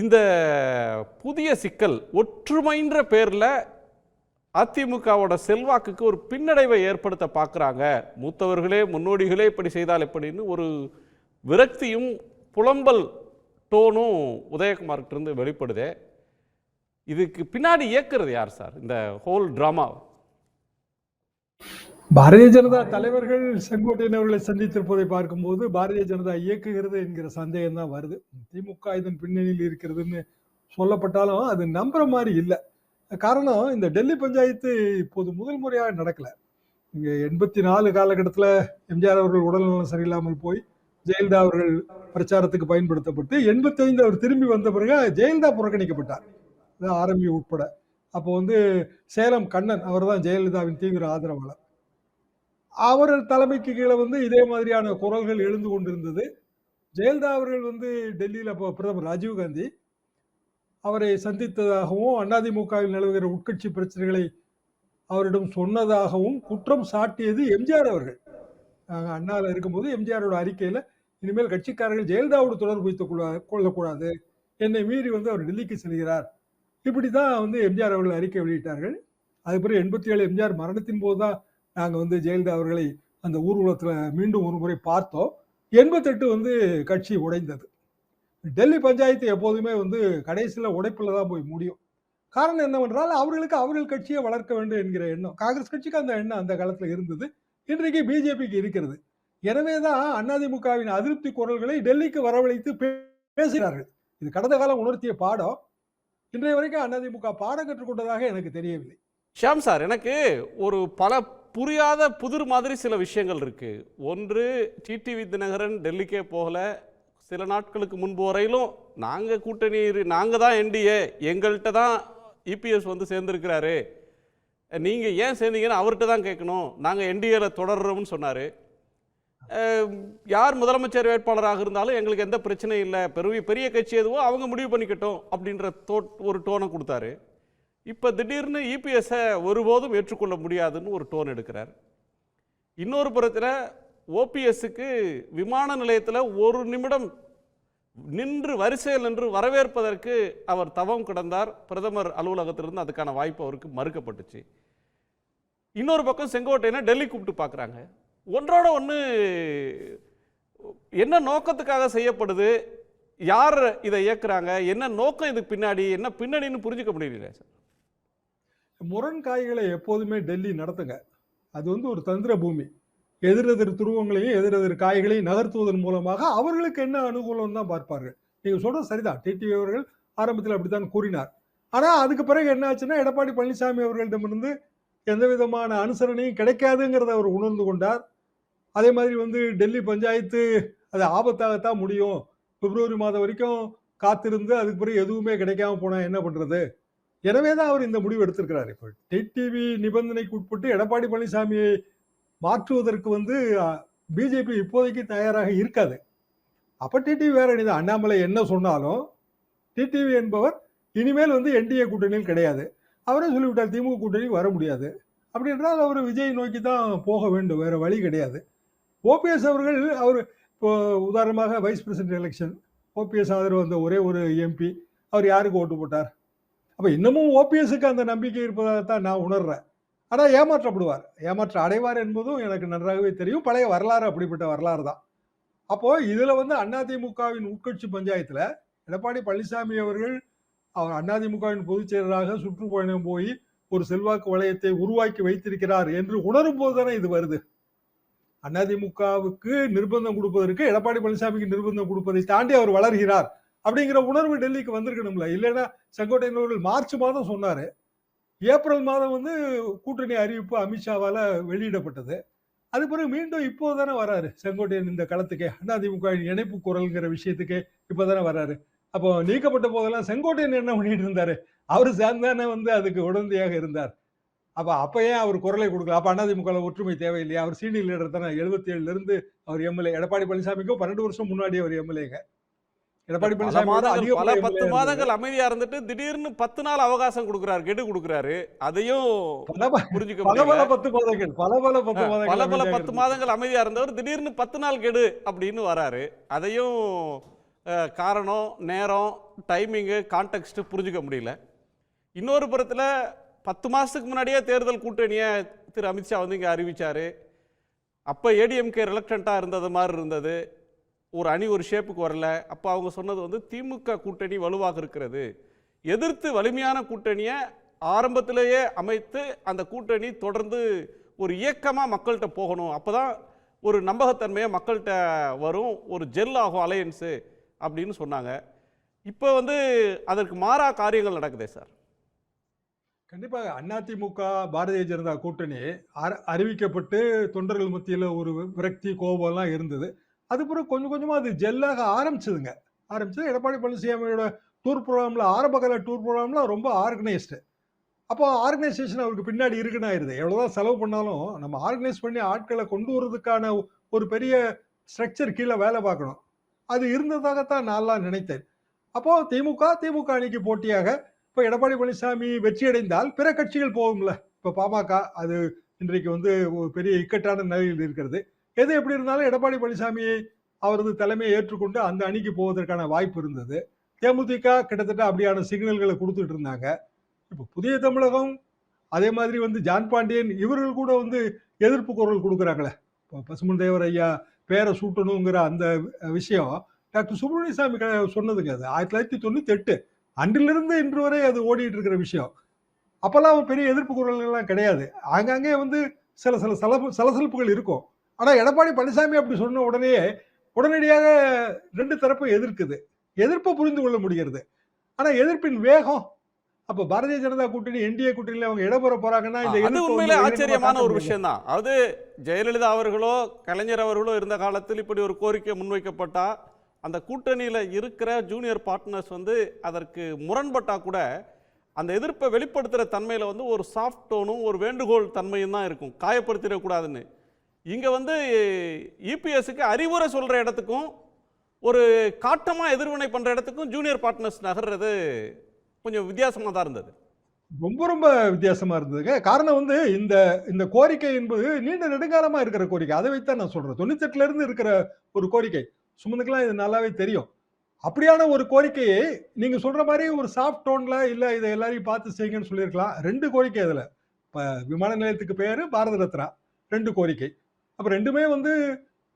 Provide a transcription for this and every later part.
இந்த புதிய சிக்கல் ஒற்றுமைன்ற பேரில் அதிமுகவோட செல்வாக்குக்கு ஒரு பின்னடைவை ஏற்படுத்த பார்க்குறாங்க. மூத்தவர்களே முன்னோடிகளே இப்படி செய்தால் எப்படின்னு ஒரு விரக்தியும் புலம்பல் டோனும் உதயகுமார்கிட்ட இருந்து வெளிப்படுதே. இதுக்கு பின்னாடி இயக்குறது யார் சார்? இந்த ஹோல் ட்ராமா பாரதிய ஜனதா தலைவர்கள் செங்கோட்டையன் அவர்களை சந்தித்திருப்பதை பார்க்கும்போது பாரதிய ஜனதா இயக்குகிறது என்கிற சந்தேகம் தான் வருது. திமுக இதன் பின்னணியில் இருக்கிறதுன்னு சொல்லப்பட்டாலும் அது நம்புற மாதிரி இல்லை. காரணம் இந்த டெல்லி பஞ்சாயத்து இப்போது முதல் முறையாக நடக்கலை. இங்கே எண்பத்தி நாலு காலகட்டத்தில் எம்ஜிஆர் அவர்கள் உடல்நலம் சரியில்லாமல் போய் ஜெயலலிதா அவர்கள் பிரச்சாரத்துக்கு பயன்படுத்தப்பட்டு எண்பத்தைந்து அவர் திரும்பி வந்த பிறகு ஜெயலலிதா புறக்கணிக்கப்பட்டார். ஆரம்பி உட்பட. அப்போ வந்து சேலம் கண்ணன் அவர் தான் ஜெயலலிதாவின் தீவிர ஆதரவாளர். அவர் தலைமைக்கு கீழே வந்து இதே மாதிரியான குரல்கள் எழுந்து கொண்டிருந்தது. ஜெயலலிதா அவர்கள் வந்து டெல்லியில் அப்போ பிரதமர் ராஜீவ்காந்தி அவரை சந்தித்ததாகவும் அதிமுகவில் நிலவுகிற உட்கட்சி பிரச்சனைகளை அவரிடம் சொன்னதாகவும் குற்றம் சாட்டியது எம்ஜிஆர் அவர்கள். நாங்கள் அண்ணாவில் இருக்கும்போது எம்ஜிஆரோட அறிக்கையில் இனிமேல் கட்சிக்காரர்கள் ஜெயலலிதாவோட தொடர்பு வைத்துக் கொள்ள கொள்ளக்கூடாது. என்னை மீறி வந்து அவர் டெல்லிக்கு செல்கிறார். இப்படி தான் வந்து எம்ஜிஆர் அவர்கள் அறிக்கை வெளியிட்டார்கள். அதுக்கப்புறம் எண்பத்தி ஏழு எம்ஜிஆர் மரணத்தின் போது தான் நாங்கள் வந்து ஜெயலலிதா அவர்களை அந்த ஊர்வலத்தில் மீண்டும் ஒரு முறை பார்த்தோம். எண்பத்தெட்டு வந்து கட்சி உடைந்தது. டெல்லி பஞ்சாயத்து எப்போதுமே வந்து கடைசியில் உடைப்பில் தான் போய் முடியும். காரணம் என்னவென்றால் அவர்களுக்கு அவர்கள் கட்சியை வளர்க்க வேண்டும் என்கிற எண்ணம். காங்கிரஸ் கட்சிக்கு அந்த எண்ணம் அந்த காலத்தில் இருந்தது. இன்றைக்கு பிஜேபிக்கு இருக்கிறது. எனவே தான் அதிமுகவின் அதிருப்தி குரல்களை டெல்லிக்கு வரவழைத்து பே- பேசுகிறார்கள். இது கடந்த காலம் உணர்த்திய பாடம். இன்றைய வரைக்கும் அதிமுக பாடம் கற்றுக்கொண்டதாக எனக்கு தெரியவில்லை. ஷியாம் சார் எனக்கு ஒரு பல புரியாத புதிர் மாதிரி சில விஷயங்கள் இருக்குது ஒன்று டிடிவி தினகரன் டெல்லிக்கே போகல. சில நாட்களுக்கு முன்பு வரையிலும் நாங்கள் கூட்டணி நாங்கள் தான் என்டிஏ எங்கள்கிட்ட தான் இபிஎஸ் வந்து சேர்ந்துருக்கிறாரு. நீங்கள் ஏன் சேர்ந்தீங்கன்னு அவர்கிட்ட தான் கேட்கணும். நாங்கள் என்டிஏல தொடர்றோம்னு சொன்னார். யார் முதலமைச்சர் வேட்பாளராக இருந்தாலும் எங்களுக்கு எந்த பிரச்சனையும் இல்லை. பெரிய பெரிய கட்சி எதுவோ அவங்க முடிவு பண்ணிக்கட்டும் அப்படின்ற தோ ஒரு டோனை கொடுத்தாரு. இப்போ திடீர்னு இபிஎஸ்ஸை ஒருபோதும் ஏற்றுக்கொள்ள முடியாதுன்னு ஒரு டோன் எடுக்கிறார். இன்னொரு புறத்தில் ஓபிஎஸ்ஸுக்கு விமான நிலையத்தில் ஒரு நிமிடம் நின்று வரிசையில் நின்று வரவேற்பதற்கு அவர் தவம் கிடந்தார். பிரதமர் அலுவலகத்திலிருந்து அதுக்கான வாய்ப்பு அவருக்கு மறுக்கப்பட்டுச்சு. இன்னொரு பக்கம் செங்கோட்டையனை டெல்லி கூப்பிட்டு பார்க்குறாங்க ஒன்றோட ஒன்று என்ன நோக்கத்துக்காக செய்யப்படுது? யார் இதை இயக்குறாங்க? என்ன நோக்கம் இதுக்கு பின்னாடி? என்ன பின்னணின்னு புரிஞ்சுக்க முடியல சார். முரண்காய்களை எப்போதுமே டெல்லி நடத்துங்க. அது வந்து ஒரு தந்திர பூமி. எதிரெதிர் துருவங்களையும் எதிரெதிர் காய்களையும் நகர்த்துவதன் மூலமாக அவர்களுக்கு என்ன அனுகூலம் தான் பார்ப்பார்கள். நீங்கள் சொல்றது சரிதான். டிடிவி அவர்கள் ஆரம்பத்தில் அப்படித்தான் கூறினார். ஆனால் அதுக்கு பிறகு என்ன ஆச்சுன்னா எடப்பாடி பழனிசாமி அவர்களிடமிருந்து எந்த விதமான அனுசரணையும் கிடைக்காதுங்கிறத அவர் உணர்ந்து கொண்டார். அதே மாதிரி வந்து டெல்லி பஞ்சாயத்து அது ஆபத்தாகத்தான் முடியும். பிப்ரவரி மாதம் வரைக்கும் காத்திருந்து அதுக்கு பிறகு எதுவுமே கிடைக்காம போனால் என்ன பண்ணுறது எனவே தான் அவர் இந்த முடிவு எடுத்திருக்கிறார். இப்போ டிடிவி நிபந்தனைக்கு உட்பட்டு எடப்பாடி பழனிசாமியை மாற்றுவதற்கு வந்து பிஜேபி இப்போதைக்கு தயாராக இருக்காது. அப்போ டிடிவி வேற அணிதான் அண்ணாமலை என்ன சொன்னாலும் டிடிவி என்பவர் இனிமேல் வந்து என்டிஏ கூட்டணியில் கிடையாது. அவரே சொல்லிவிட்டார் திமுக கூட்டணிக்கு வர முடியாது. அப்படி என்றால் அவர் விஜய் நோக்கி தான் போக வேண்டும். வேறு வழி கிடையாது. ஓபிஎஸ் அவர்கள் அவர் இப்போ உதாரணமாக வைஸ் பிரசிடென்ட் எலெக்ஷன் ஓபிஎஸ் ஆதரவு வந்த ஒரே ஒரு எம்பி அவர் யாருக்கு ஓட்டு போட்டார்? அப்போ இன்னமும் ஓபிஎஸ்க்கு அந்த நம்பிக்கை இருப்பதாகத்தான் நான் உணர்றேன். ஆனால் ஏமாற்றப்படுவார். ஏமாற்ற அடைவார் என்பதும் எனக்கு நன்றாகவே தெரியும். பழைய வரலாறு அப்படிப்பட்ட வரலாறு தான். அப்போது இதில் வந்து அதிமுகவின் உட்கட்சி பஞ்சாயத்தில் எடப்பாடி பழனிசாமி அவர்கள் அவர் அதிமுகவின் பொதுச் செயலராக சுற்றுப்பயணம் போய் ஒரு செல்வாக்கு வளையத்தை உருவாக்கி வைத்திருக்கிறார் என்று உணரும் போது தானே இது வருது. அதிமுகவுக்கு நிர்பந்தம் கொடுப்பதற்கு எடப்பாடி பழனிசாமிக்கு நிர்பந்தம் கொடுப்பதை தாண்டி அவர் வளர்கிறார். அப்படிங்கிற உணர்வு டெல்லிக்கு வந்திருக்கணும்ல. இல்லைன்னா செங்கோட்டையன் அவர்கள் மார்ச் மாதம் சொன்னாரு. ஏப்ரல் மாதம் வந்து கூட்டணி அறிவிப்பு அமித்ஷாவால் வெளியிடப்பட்டது. அது பிறகு மீண்டும் இப்போ தானே வராரு செங்கோட்டையன் இந்த களத்துக்கே. அதிமுக இணைப்பு குரல்ங்கிற விஷயத்துக்கே இப்போ தானே வராரு. அப்போ நீக்கப்பட்ட போதெல்லாம் செங்கோட்டையன் என்ன பண்ணிட்டு இருந்தாரு? அவர் சேர்ந்தானே வந்து அதுக்கு உடந்தையாக இருந்தார். அப்போ அப்போ ஏன் அவர் குரலை கொடுக்கல? அப்போ அதிமுக ஒற்றுமை தேவையில்லையா? அவர் சீனியர் லீடர் தானே. எழுபத்தி ஏழுலேருந்து அவர் எம்எல்ஏ. எடப்பாடி பழனிசாமிக்கும் பன்னெண்டு வருஷம் முன்னாடி அவர் எம்எல்ஏங்க. எடப்பாடி பல பழனிசாமி பல பத்து மாதங்கள் அமைதியா இருந்துட்டு திடீர்னு பத்து நாள் அவகாசம் கொடுக்குறாரு கெடு கொடுக்குறாரு. அதையும் பல புரிஞ்சுக்க பல முடியல. பல பத்து மாதங்கள் பல பல பத்து பல மாதங்கள் பல அமைதியாக பத்து. மாதங்கள் அமைதியா இருந்தவர் திடீர்னு பத்து நாள் கெடு அப்படின்னு வராரு. அதையும் காரணம் நேரம் டைமிங்கு கான்டெக்ஸ்ட்டு புரிஞ்சுக்க முடியல. இன்னொரு புறத்தில் பத்து மாதத்துக்கு முன்னாடியே தேர்தல் கூட்டணியை திரு அமித்ஷா வந்து இங்கே அறிவிச்சார். அப்போ ஏடிஎம்கே ரிலக்டண்ட்டாக இருந்தது மாதிரி இருந்தது. ஒரு அணி ஒரு ஷேப்புக்கு வரல. அப்போ அவங்க சொன்னது வந்து திமுக கூட்டணி வலுவாக இருக்கிறது. எதிர்த்து வலிமையான கூட்டணியை ஆரம்பத்திலேயே அமைத்து அந்த கூட்டணி தொடர்ந்து ஒரு இயக்கமாக மக்கள்கிட்ட போகணும். அப்போ தான் ஒரு நம்பகத்தன்மையை மக்கள்கிட்ட வரும். ஒரு ஜெல் ஆகும் அலையன்ஸு அப்படின்னு சொன்னாங்க. இப்போ வந்து அதற்கு மாறா காரியங்கள் நடக்குதே சார். கண்டிப்பாக அதிமுக பாரதிய ஜனதா கூட்டணி அறிவிக்கப்பட்டு தொண்டர்கள் மத்தியில் ஒரு விரக்தி கோபம்லாம் இருந்தது. அதுக்கப்புறம் கொஞ்சம் கொஞ்சமாக அது ஜெல்லாக ஆரம்பிச்சதுங்க. ஆரம்பிச்சது எடப்பாடி பழனிசாமியோட டூர் ப்ரோக்ராமில் ஆரம்ப கால டூர் ப்ரோக்ராம்லாம் ரொம்ப ஆர்கனைஸ்டு அப்போ ஆர்கனைசேஷன் அவருக்கு பின்னாடி இருக்குன்னு ஆயிருது. எவ்வளோதான் செலவு பண்ணாலும் நம்ம ஆர்கனைஸ் பண்ணி ஆட்களை கொண்டு வரதுக்கான ஒரு பெரிய ஸ்ட்ரக்சர் கீழே வேலை பார்க்கணும். அது இருந்ததாகத்தான் நான்லாம் நினைத்தேன். அப்போ திமுக திமுக அணிக்கு போட்டியாக இப்போ எடப்பாடி பழனிசாமி வெற்றி அடைந்தால் பிற கட்சிகள் போகும்ல. இப்போ பாமக அது இன்றைக்கு வந்து ஒரு பெரிய இக்கட்டான நிலையில் இருக்கிறது. எது எப்படி இருந்தாலும் எடப்பாடி பழனிசாமியை அவரது தலைமையை ஏற்றுக்கொண்டு அந்த அணிக்கு போவதற்கான வாய்ப்பு இருந்தது. தேமுதிக கிட்டத்தட்ட அப்படியான சிக்னல்களை கொடுத்துட்டு இருந்தாங்க. இப்போ புதிய தமிழகம் அதே மாதிரி வந்து ஜான் பாண்டியன் இவர்கள் கூட வந்து எதிர்ப்பு குரல் கொடுக்குறாங்களே. இப்போ பசுமன் தேவர் ஐயா பேரை சூட்டணுங்கிற அந்த விஷயம் டாக்டர் சுப்பிரமணிய சாமி க- சொன்னதுங்க அது. ஆயிரத்தி தொள்ளாயிரத்தி தொண்ணூத்தி எட்டு அன்றிலிருந்து இன்று வரை அது ஓடிட்டு இருக்கிற விஷயம். அப்போல்லாம் பெரிய எதிர்ப்பு குரல்கள்லாம் கிடையாது. ஆங்காங்கே வந்து சில சில சலப்பு சலசலப்புகள் இருக்கும். ஆனா எடப்பாடி பழனிசாமி அப்படி சொன்ன உடனே உடனடியாக ரெண்டு தரப்பும் எதிர்க்குது. எதிர்ப்பை புரிந்து கொள்ள முடிகிறது. ஆனா எதிர்ப்பின் வேகம் அப்ப பாரதிய ஜனதா கூட்டணி என்டிஏ கூட்டணியில அவங்க இடம்பெற போறாங்கன்னா இந்த உண்மையிலே ஆச்சரியமான ஒரு விஷயம் தான் அதாவது ஜெயலலிதா அவர்களோ கலைஞர் அவர்களோ இருந்த காலத்தில் இப்படி ஒரு கோரிக்கை முன்வைக்கப்பட்டா அந்த கூட்டணியில் இருக்கிற ஜூனியர் பார்ட்னர்ஸ் வந்து அதற்கு முரண்பட்டா கூட அந்த எதிர்ப்பை வெளிப்படுத்துகிற தன்மையில் வந்து ஒரு சாஃப்ட் டோனும் ஒரு வேண்டுகோள் தன்மையும் தான் இருக்கும். காயப்படுத்திடக்கூடாதுன்னு. இங்கே வந்து இபிஎஸ்க்கு அறிவுரை சொல்கிற இடத்துக்கும் ஒரு காட்டமாக எதிர்வினை பண்ணுற இடத்துக்கும் ஜூனியர் பார்ட்னர்ஸ் நகர்றது கொஞ்சம் வித்தியாசமாக தான் இருந்தது. ரொம்ப ரொம்ப வித்தியாசமா இருந்ததுங்க. காரணம் வந்து இந்த இந்த கோரிக்கை என்பது நீண்ட நெடுங்காலமா இருக்கிற கோரிக்கை. அதை வைத்தான் நான் சொல்றேன். தொண்ணூத்தெட்டுல இருந்து இருக்கிற ஒரு கோரிக்கை. சுமந்துக்கெல்லாம் இது நல்லாவே தெரியும். அப்படியான ஒரு கோரிக்கையை நீங்க சொல்ற மாதிரி ஒரு சாஃப்ட் டோன்ல இல்ல இதை எல்லாரையும் பார்த்து செய்யுங்கன்னு சொல்லியிருக்கலாம். ரெண்டு கோரிக்கை அதுல. இப்போ விமான நிலையத்துக்கு பேரு பாரத ரத்னா. ரெண்டு கோரிக்கை. அப்போ ரெண்டுமே வந்து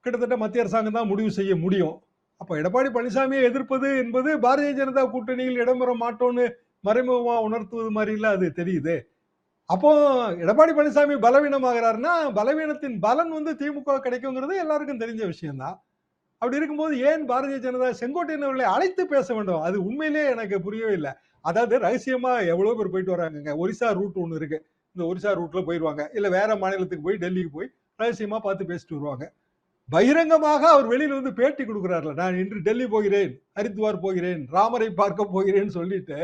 கிட்டத்தட்ட மத்திய அரசாங்கம் தான் முடிவு செய்ய முடியும். அப்போ எடப்பாடி பழனிசாமியை எதிர்ப்பது என்பது பாரதிய ஜனதா கூட்டணியில் இடம்பெற மாட்டோம்னு மறைமுகமாக உணர்த்துவது மாதிரிலாம் அது தெரியுது. அப்போ எடப்பாடி பழனிசாமி பலவீனமாகிறாருன்னா பலவீனத்தின் பலன் வந்து திமுக கிடைக்குங்கிறது எல்லாருக்கும் தெரிஞ்ச விஷயம்தான். அப்படி இருக்கும்போது ஏன் பாரதிய ஜனதா செங்கோட்டையன் அவர்களை அழைத்து பேச வேண்டும்? அது உண்மையிலேயே எனக்கு புரியவே இல்லை. அதாவது ரகசியமா எவ்வளோ பேர் போயிட்டு வராங்கங்க. ஒரிசா ரூட் ஒன்று இருக்கு. இந்த ஒரிசா ரூட்ல போயிடுவாங்க இல்லை வேற மாநிலத்துக்கு போய் டெல்லிக்கு போய் ரகசியமா பார்த்து பேசிட்டு வருவாங்க. பகிரங்கமாக அவர் வெளியில் வந்து பேட்டி கொடுக்குறாருல. நான் இன்று டெல்லி போகிறேன் ஹரித்வார் போகிறேன் ராமரை பார்க்க போகிறேன்னு சொல்லிட்டு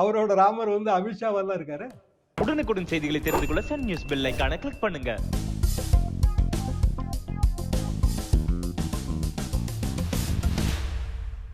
அவரோட ராமர் வந்து அமித்ஷாவெல்லாம் இருக்காரு. உடனுக்குடன் செய்திகளை தெரிந்து கொள்ள சன் நியூஸ் பெல் கிளிக் பண்ணுங்க.